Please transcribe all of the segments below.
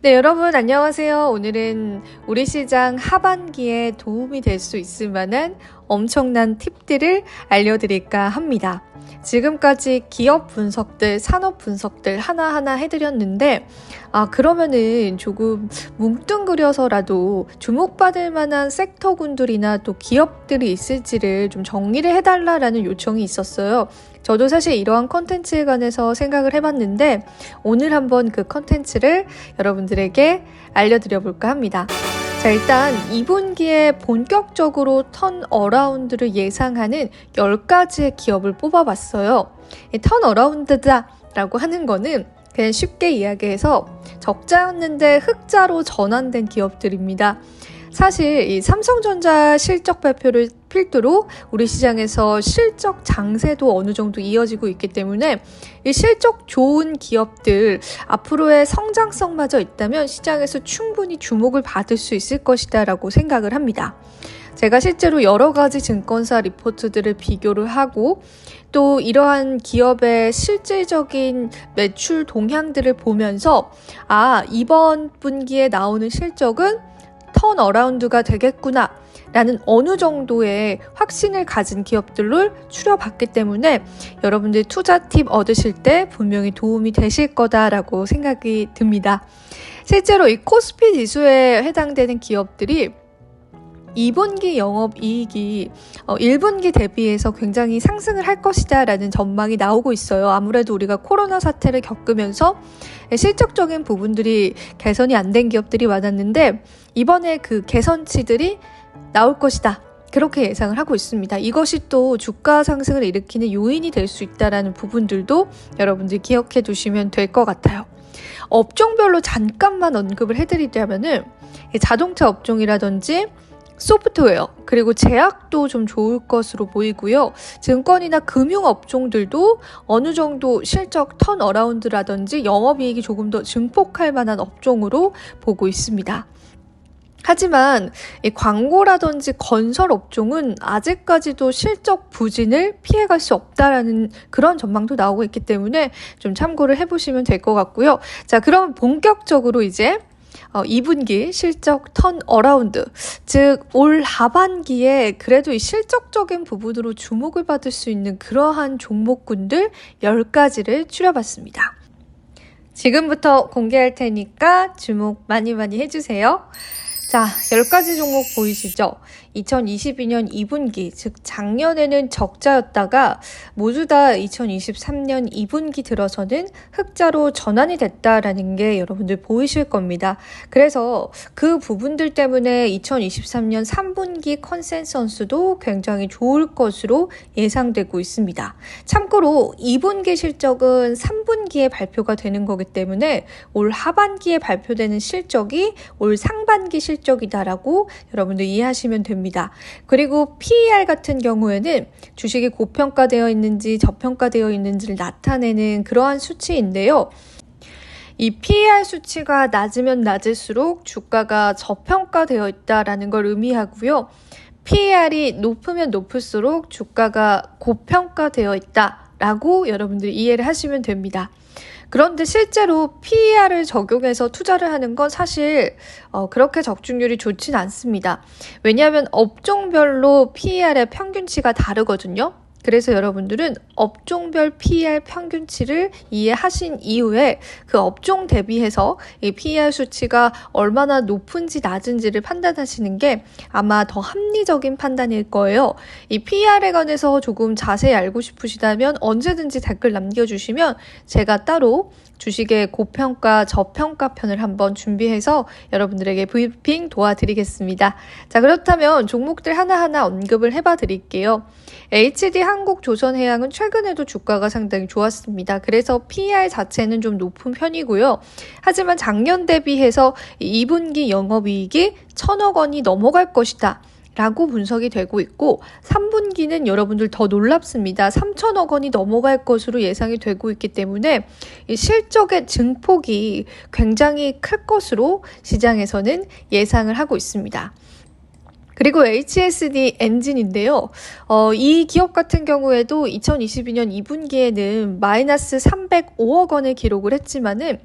네, 여러분 안녕하세요. 오늘은 우리 시장 하반기에 도움이 될 수 있을 만한 엄청난 팁들을 알려드릴까 합니다. 지금까지 기업 분석들, 산업 분석들 하나하나 해드렸는데, 아, 그러면은 조금 뭉뚱그려서라도 주목받을 만한 섹터군들이나 또 기업들이 있을지를 좀 정리를 해달라라는 요청이 있었어요. 저도 사실 이러한 컨텐츠에 관해서 생각을 해봤는데, 오늘 한번 그 컨텐츠를 여러분들에게 알려드려 볼까 합니다. 자, 일단 2분기에 본격적으로 턴 어라운드를 예상하는 10가지의 기업을 뽑아봤어요. 턴 어라운드다 라고 하는 거는 그냥 쉽게 이야기해서 적자였는데 흑자로 전환된 기업들입니다. 사실 이 삼성전자 실적 발표를 필두로 우리 시장에서 실적 장세도 어느 정도 이어지고 있기 때문에 이 실적 좋은 기업들 앞으로의 성장성마저 있다면 시장에서 충분히 주목을 받을 수 있을 것이다라고 생각을 합니다. 제가 실제로 여러 가지 증권사 리포트들을 비교를 하고 또 이러한 기업의 실질적인 매출 동향들을 보면서 아, 이번 분기에 나오는 실적은 턴 어라운드가 되겠구나. 라는 어느 정도의 확신을 가진 기업들을 추려봤기 때문에 여러분들 투자 팁 얻으실 때 분명히 도움이 되실 거다라고 생각이 듭니다. 실제로 이 코스피 지수에 해당되는 기업들이 2분기 영업 이익이 1분기 어, 대비해서 굉장히 상승을 할 것이다 라는 전망이 나오고 있어요. 아무래도 우리가 코로나 사태를 겪으면서 실적적인 부분들이 개선이 안 된 기업들이 많았는데 이번에 그 개선치들이 나올 것이다. 그렇게 예상을 하고 있습니다. 이것이 또 주가 상승을 일으키는 요인이 될 수 있다라는 부분들도 여러분들 기억해 두시면 될 것 같아요. 업종별로 잠깐만 언급을 해드리자면은 자동차 업종이라든지 소프트웨어 그리고 제약도 좀 좋을 것으로 보이고요. 증권이나 금융 업종들도 어느 정도 실적 턴 어라운드라든지 영업이익이 조금 더 증폭할 만한 업종으로 보고 있습니다. 하지만 이 광고라든지 건설 업종은 아직까지도 실적 부진을 피해갈 수 없다라는 그런 전망도 나오고 있기 때문에 좀 참고를 해보시면 될 것 같고요. 자, 그럼 본격적으로 이제 어, 2분기 실적 턴 어라운드, 즉 올 하반기에 그래도 이 실적적인 부분으로 주목을 받을 수 있는 그러한 종목군들 10가지를 추려봤습니다. 지금부터 공개할 테니까 주목 많이 많이 해주세요. 자, 10가지 종목 보이시죠? 2022년 2분기, 즉 작년에는 적자였다가 모두 다 2023년 2분기 들어서는 흑자로 전환이 됐다라는 게 여러분들 보이실 겁니다. 그래서 그 부분들 때문에 2023년 3분기 컨센서스도 굉장히 좋을 것으로 예상되고 있습니다. 참고로 2분기 실적은 3분기에 발표가 되는 거기 때문에 올 하반기에 발표되는 실적이 올 상반기 실적이다라고 여러분들 이해하시면 됩니다. 됩니다. 그리고 PER 같은 경우에는 주식이 고평가되어 있는지 저평가되어 있는지를 나타내는 그러한 수치인데요. 이 PER 수치가 낮으면 낮을수록 주가가 저평가되어 있다라는 걸 의미하고요. PER이 높으면 높을수록 주가가 고평가되어 있다 라고 여러분들 이해를 하시면 됩니다. 그런데 실제로 PER을 적용해서 투자를 하는 건 사실 어, 그렇게 적중률이 좋진 않습니다. 왜냐하면 업종별로 PER의 평균치가 다르거든요. 그래서 여러분들은 업종별 PER 평균치를 이해하신 이후에 그 업종 대비해서 이 PER 수치가 얼마나 높은지 낮은지를 판단하시는 게 아마 더 합리적인 판단일 거예요. 이 PER에 관해서 조금 자세히 알고 싶으시다면 언제든지 댓글 남겨주시면 제가 따로 주식의 고평가, 저평가 편을 한번 준비해서 여러분들에게 브리핑 도와드리겠습니다. 자, 그렇다면 종목들 하나하나 언급을 해봐 드릴게요. HD 한국 조선해양은 최근에도 주가가 상당히 좋았습니다. 그래서 PER 자체는 좀 높은 편이고요. 하지만 작년 대비해서 2분기 영업이익이 천억 원이 넘어갈 것이다. 라고 분석이 되고 있고 3분기는 여러분들 더 놀랍습니다. 3천억 원이 넘어갈 것으로 예상이 되고 있기 때문에 실적의 증폭이 굉장히 클 것으로 시장에서는 예상을 하고 있습니다. 그리고 HSD 엔진인데요. 어, 이 기업 같은 경우에도 2022년 2분기에는 마이너스 305억 원을 기록을 했지만은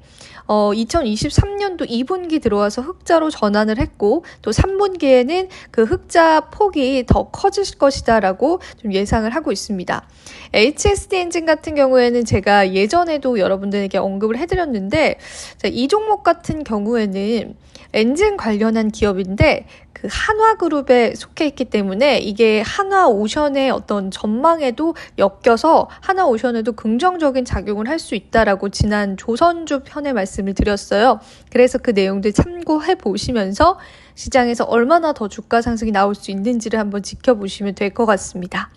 어, 2023년도 2분기 들어와서 흑자로 전환을 했고 또 3분기에는 그 흑자 폭이 더 커질 것이다라고 좀 예상을 하고 있습니다. HSD 엔진 같은 경우에는 제가 예전에도 여러분들에게 언급을 해드렸는데 자, 이 종목 같은 경우에는 엔진 관련한 기업인데 그 한화그룹에 속해 있기 때문에 이게 한화오션의 어떤 전망에도 엮여서 한화오션에도 긍정적인 작용을 할 수 있다라고 지난 조선주 편에 말씀을 드렸어요. 그래서 그 내용들 참고해 보시면서 시장에서 얼마나 더 주가 상승이 나올 수 있는지를 한번 지켜보시면 될 것 같습니다.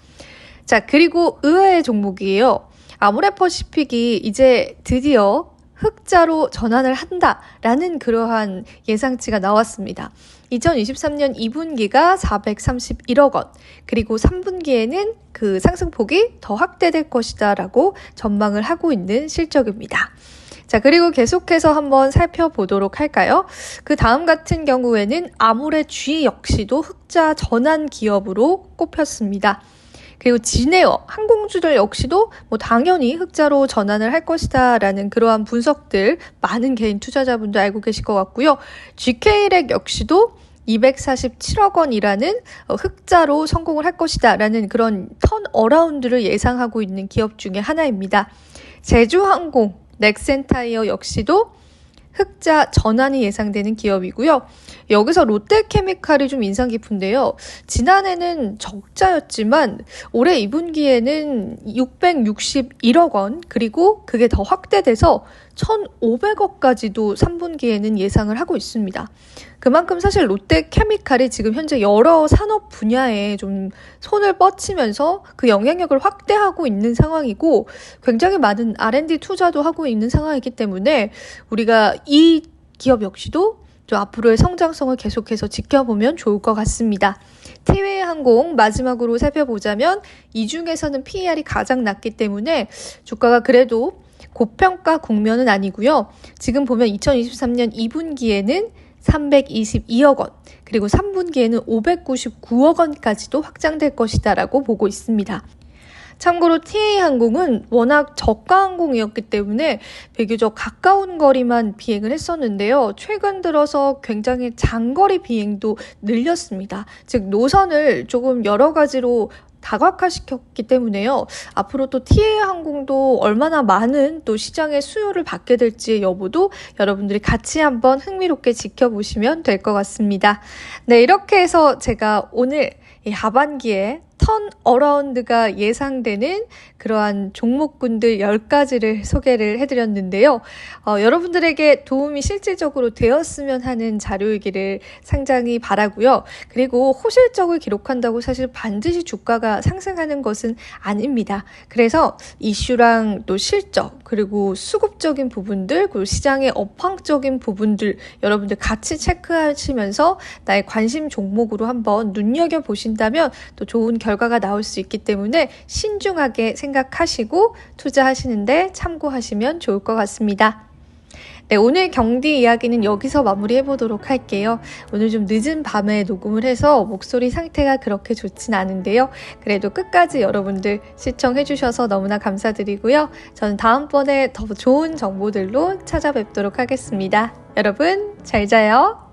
자, 그리고 의외의 종목이에요. 아모레퍼시픽이 이제 드디어 흑자로 전환을 한다라는 그러한 예상치가 나왔습니다. 2023년 2분기가 431억 원, 그리고 3분기에는 그 상승폭이 더 확대될 것이다라고 전망을 하고 있는 실적입니다. 자, 그리고 계속해서 한번 살펴보도록 할까요? 그 다음 같은 경우에는 아모레 G 역시도 흑자 전환 기업으로 꼽혔습니다. 그리고 진에어 항공주들 역시도 뭐 당연히 흑자로 전환을 할 것이다라는 그러한 분석들 많은 개인 투자자분도 알고 계실 것 같고요. GK렉 역시도 247억 원이라는 어, 흑자로 성공을 할 것이다라는 그런 턴 어라운드를 예상하고 있는 기업 중에 하나입니다. 제주항공, 넥센타이어 역시도 흑자 전환이 예상되는 기업이고요. 여기서 롯데케미칼이 좀 인상 깊은데요. 지난해는 적자였지만 올해 2분기에는 661억 원, 그리고 그게 더 확대돼서 1,500억까지도 3분기에는 예상을 하고 있습니다. 그만큼 사실 롯데케미칼이 지금 현재 여러 산업 분야에 좀 손을 뻗치면서 그 영향력을 확대하고 있는 상황이고 굉장히 많은 R&D 투자도 하고 있는 상황이기 때문에 우리가 이 기업 역시도 좀 앞으로의 성장성을 계속해서 지켜보면 좋을 것 같습니다. 티웨이 항공 마지막으로 살펴보자면 이 중에서는 PER이 가장 낮기 때문에 주가가 그래도 고평가 국면은 아니고요. 지금 보면 2023년 2분기에는 322억 원, 그리고 3분기에는 599억 원까지도 확장될 것이다라고 보고 있습니다. 참고로 TA 항공은 워낙 저가 항공이었기 때문에 비교적 가까운 거리만 비행을 했었는데요. 최근 들어서 굉장히 장거리 비행도 늘렸습니다. 즉 노선을 조금 여러 가지로 다각화시켰기 때문에요. 앞으로 또 TA 항공도 얼마나 많은 또 시장의 수요를 받게 될지의 여부도 여러분들이 같이 한번 흥미롭게 지켜보시면 될 것 같습니다. 네, 이렇게 해서 제가 오늘 이 하반기에 턴 어라운드가 예상되는 그러한 종목군들 10가지를 소개를 해드렸는데요. 어, 여러분들에게 도움이 실질적으로 되었으면 하는 자료이기를 상당히 바라고요. 그리고 호실적을 기록한다고 사실 반드시 주가가 상승하는 것은 아닙니다. 그래서 이슈랑 또 실적 그리고 수급적인 부분들 그리고 시장의 업황적인 부분들 여러분들 같이 체크하시면서 나의 관심 종목으로 한번 눈여겨 보신다면 또 좋은 결과가 나올 수 있기 때문에 신중하게 생각하시고 투자하시는데 참고하시면 좋을 것 같습니다. 네, 오늘 경디 이야기는 여기서 마무리해 보도록 할게요. 오늘 좀 늦은 밤에 녹음을 해서 목소리 상태가 그렇게 좋진 않은데요. 그래도 끝까지 여러분들 시청해 주셔서 너무나 감사드리고요. 저는 다음번에 더 좋은 정보들로 찾아뵙도록 하겠습니다. 여러분, 잘 자요.